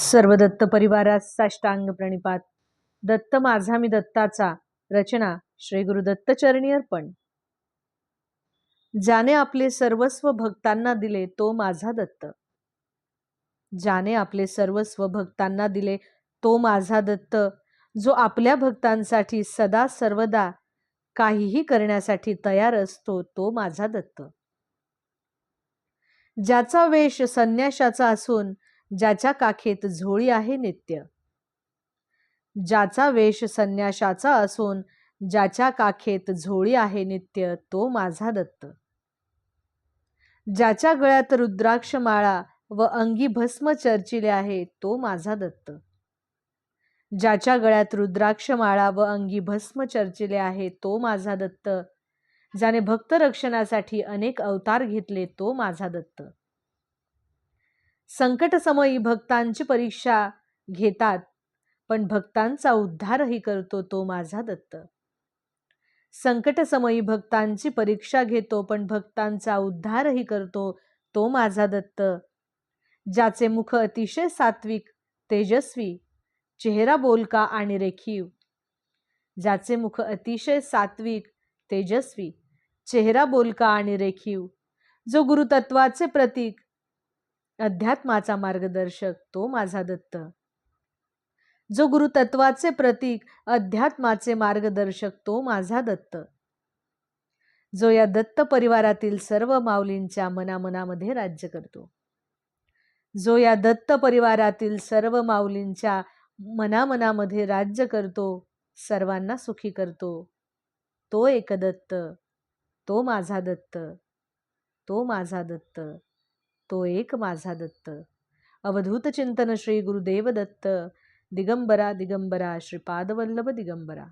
सर्व दत्त परिवारास साष्टांग प्रणिपात. दत्त माझा मी दत्ताचा. रचना श्री गुरु चरणी अर्पण. ज्याने आपले सर्वस्व भक्तांना दिले तो माझा दत्त. ज्याने आपले सर्वस्व भक्तांना दिले तो माझा दत्त. जो आपल्या भक्तांसाठी सदा सर्वदा काहीही करण्यासाठी तयार असतो तो माझा दत्त. ज्याचा वेश संन्याशाचा असून ज्याच्या काखेत झोळी आहे नित्य. ज्याचा वेश संन्याशाचा असून ज्याच्या काखेत झोळी आहे नित्य तो माझा दत्त. ज्याच्या गळ्यात रुद्राक्ष माळा व अंगी भस्म चर्चिले आहे तो माझा दत्त. ज्याच्या गळ्यात रुद्राक्ष माळा व अंगी भस्म चर्चिले आहे तो माझा दत्त. ज्याने भक्त रक्षणासाठी अनेक अवतार घेतले तो माझा दत्त. संकटसमयी भक्तांची परीक्षा घेतात पण भक्तांचा उद्धारही करतो तो माझा दत्त. संकटसमयी भक्तांची परीक्षा घेतो पण भक्तांचा उद्धारही करतो तो माझा दत्त. ज्याचे मुख अतिशय सात्विक तेजस्वी चेहरा बोलका आणि रेखीव. ज्याचे मुख अतिशय सात्विक तेजस्वी चेहरा बोलका आणि रेखीव. जो गुरुतत्वाचे प्रतीक अध्यात्माचा मार्गदर्शक तो माझा दत्त. जो गुरुतत्वाचे प्रतीक अध्यात्माचे मार्गदर्शक तो माझा दत्त. जो या दत्त परिवारातील सर्व माऊलींच्या मनामनामध्ये राज्य करतो. जो या दत्त परिवारातील सर्व माऊलींच्या मनामनामध्ये राज्य करतो सर्वांना सुखी करतो. तो एक दत्त तो माझा दत्त तो माझा दत्त. तो एक माझा दत्त. अवधूत चिंतन श्री गुरुदेव दत्त. दिगंबरा दिगंबरा श्रीपादवल्लभ दिगंबरा.